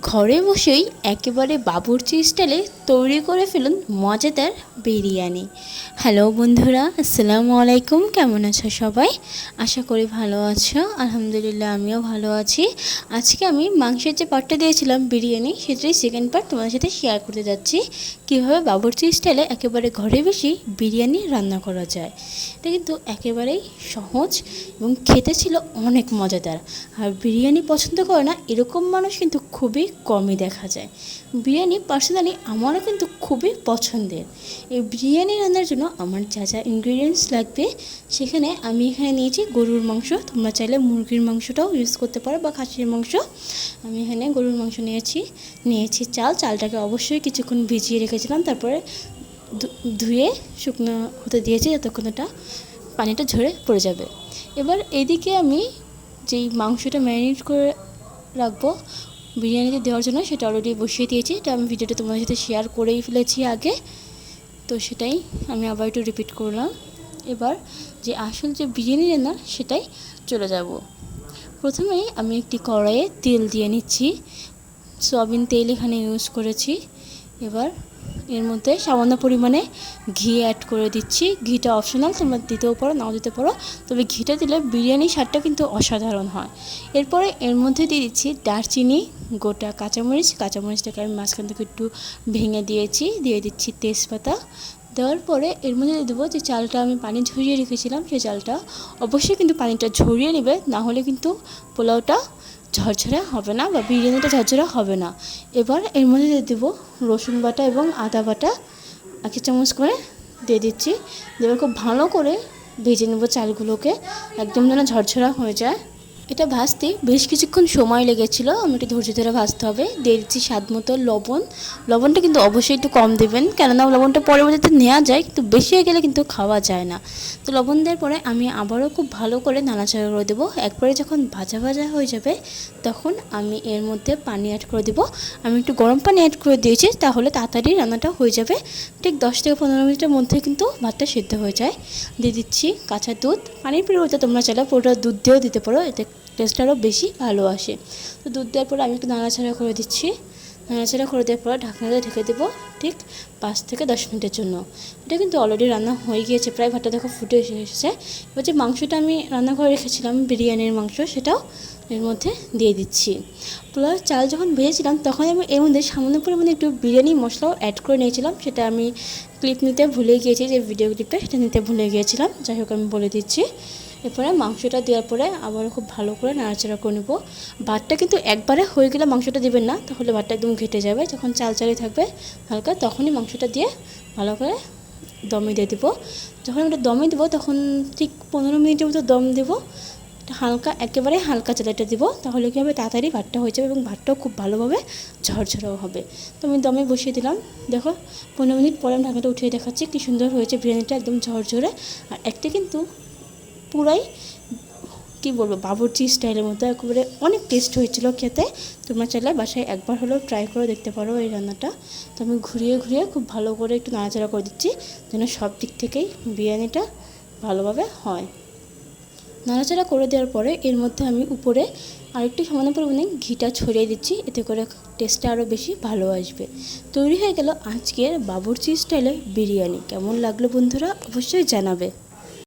ঘরে বসেই একেবারে বাবুর্চি স্টাইলে তৈরি করে ফেলুন মজাদার বিরিয়ানি। হ্যালো বন্ধুরা, আসসালামু আলাইকুম, কেমন আছো সবাই? আশা করি ভালো আছো, আলহামদুলিল্লাহ আমিও ভালো আছি। আজকে আমি মাংসের যে পার্টটা দিয়েছিলাম বিরিয়ানি, সেটাই সেকেন্ড পার্ট তোমাদের সাথে শেয়ার করতে যাচ্ছি। কীভাবে বাবুর্চি স্টাইলে একেবারে ঘরে বসেই বিরিয়ানি রান্না করা যায়। এটা কিন্তু একেবারেই সহজ এবং খেতে ছিল অনেক মজাদার। আর বিরিয়ানি পছন্দ করে না, এরকম মানুষ কিন্তু খুবই কমই দেখা যায়। বিরিয়ানি পার্সোনালি আমারও কিন্তু খুবই পছন্দের। এই বিরিয়ানি রান্নার জন্য আমার যা যা ইনগ্রিডিয়েন্টস লাগবে, সেখানে আমি এখানে নিয়েছি গরুর মাংস। তোমরা চাইলে মুরগির মাংসটাও ইউজ করতে পারো বা খাসির মাংস। আমি এখানে গরুর মাংস নিয়েছি নিয়েছি চাল। চালটাকে অবশ্যই কিছুক্ষণ ভিজিয়ে রেখেছিলাম। তারপরে ধুয়ে শুকনো হতে দিয়েছি যতক্ষণ ওটা পানিটা ঝরে পড়ে যাবে। এবার এদিকে আমি যেই মাংসটা ম্যারিনেট করে রাখব বিরিয়ানিতে দেওয়ার জন্য সেটা অলরেডি বসিয়ে দিয়েছি। এটা আমি ভিডিওটা তোমাদের সাথে শেয়ার করেই ফেলেছি আগে। তো সেটাই আমি আবার একটু রিপিট করলাম। এবার যে আসল যে বিরিয়ানি রান্না, সেটাই চলে যাব। প্রথমেই আমি একটি কড়াইয়ে তেল দিয়ে নিচ্ছি। সয়াবিন তেল এখানে ইউজ করেছি। এবার এর মধ্যে সামান্য পরিমাণে ঘি অ্যাড করে দিচ্ছি। ঘিটা অপশনাল তোমরা দিতেও পারো, নাও দিতে পারো। তবে ঘিটা দিলে বিরিয়ানির স্বাদটা কিন্তু অসাধারণ হয়। এরপরে এর মধ্যে দিয়ে দিচ্ছি দারচিনি, গোটা কাঁচামরিচ। কাঁচামরিচটাকে আমি মাঝখান থেকে একটু ভেঙে দিয়েছি। দিয়ে দিচ্ছি তেজপাতা। দেওয়ার পরে এর মধ্যে দিয়ে দেবো যে চালটা আমি পানি ঝরিয়ে রেখেছিলাম, সেই চালটা অবশ্যই কিন্তু পানিটা ঝরিয়ে নেবে, না হলে কিন্তু পোলাওটা ঝরঝরে হবে না বা বিরিয়ানিটা ঝরঝরে হবে না। এবার এর মধ্যে দিয়ে দেবো রসুন বাটা এবং আদা বাটা, এক চামচ করে দিয়ে দিচ্ছি। দেবে খুব ভালো করে ভেজে নেব চালগুলোকে, একদম যেন ঝরঝরা হয়ে যায়। এটা ভাজতে বেশ কিছুক্ষণ সময় লেগেছিলো। আমি একটু ধৈর্য ধরে ভাজতে হবে। দিয়ে দিচ্ছি স্বাদ মতো লবণ। লবণটা কিন্তু অবশ্যই একটু কম দেবেন। কেননা লবণটা পরবর্তীতে নেওয়া যায়, কিন্তু বেশি হয়ে গেলে কিন্তু খাওয়া যায় না। তো লবণ দেওয়ার পরে আমি আবারও খুব ভালো করে নাড়াচাড়া করে দেবো। একবারে যখন ভাজা ভাজা হয়ে যাবে, তখন আমি এর মধ্যে পানি অ্যাড করে দেবো। আমি একটু গরম পানি অ্যাড করে দিয়েছি, তাহলে তাড়াতাড়ি রান্নাটা হয়ে যাবে। ঠিক দশ থেকে পনেরো মিনিটের মধ্যে কিন্তু ভাতটা সিদ্ধ হয়ে যায়। দিয়ে দিচ্ছি কাঁচা দুধ। পানির পরিবর্তে তোমরা চাইলে পুরোটা দুধ দিয়েও দিতে পারো। এতে টেস্ট আরও বেশি ভালো আসে। তো দুধ দেওয়ার পরে আমি একটু নাড়াচাড়া করে দিচ্ছি। নাড়াচাড়া করে দেওয়ার পর দিয়ে ঢেকে দেবো ঠিক পাঁচ থেকে দশ মিনিটের জন্য। এটা কিন্তু অলরেডি রান্না হয়ে গিয়েছে, প্রায় ভাতটা দেখো ফুটে এসে এসেছে। এবার যে মাংসটা আমি রান্না করে রেখেছিলাম, বিরিয়ানির মাংস, সেটাও এর মধ্যে দিয়ে দিচ্ছি। প্লাস চাল যখন ভেজেছিলাম তখন আমি এর মধ্যে সামান্য পরিমাণে একটু বিরিয়ানি মশলাও অ্যাড করে নিয়েছিলাম। সেটা আমি ক্লিপ নিতে ভুলে গিয়েছি, যে ভিডিও ক্লিপটা সেটা নিতে ভুলে গিয়েছিলাম। যাই হোক, আমি বলে দিচ্ছি। এরপরে মাংসটা দেওয়ার পরে আবার খুব ভালো করে নাড়াচাড়া করে নেব। ভাতটা কিন্তু একবারে হয়ে গেলে মাংসটা দেবেন না, তাহলে ভাতটা একদম ঘেটে যাবে, যখন চাল চালে থাকবে হালকা তখনই মাংসটা দিয়ে ভালো করে দমে দিয়ে দেবো। যখন ওটা দমে দেবো, তখন ঠিক পনেরো মিনিটের মতো দম দেবো। হালকা, একেবারে হালকা চালাটা দেবো, তাহলে কী হবে? তাড়াতাড়ি ভাতটা হয়ে যাবে এবং ভাতটাও খুব ভালোভাবে ঝরঝরেও হবে। তো আমি দমে বসিয়ে দিলাম। দেখো, পনেরো মিনিট পরে আমি ঢাকাটা উঠিয়ে দেখাচ্ছি, কী সুন্দর হয়েছে বিরিয়ানিটা, একদম ঝরঝরে। আর একটা কিন্তু পুরাই, কি বলব, বাবুর্চি স্টাইলের মতো, একেবারে অনেক টেস্ট হয়েছিল খেতে। তোমরা চাইলে বাসায় একবার হলেও ট্রাই করে দেখতে পারো এই রান্নাটা। তো আমি ঘুরিয়ে ঘুরিয়ে খুব ভালো করে একটু নাড়াচাড়া করে দিচ্ছি, যেন সব দিক থেকেই বিরিয়ানিটা ভালোভাবে হয়। নাড়াচাড়া করে দেওয়ার পরে এর মধ্যে আমি উপরে আরেকটু সামান্য পরিমাণে ঘিটা ছড়িয়ে দিচ্ছি, এতে করে টেস্টটা আরও বেশি ভালো আসবে। তৈরি হয়ে গেল আজকের বাবুর্চি স্টাইলে বিরিয়ানি। কেমন লাগল বন্ধুরা, অবশ্যই জানাবে।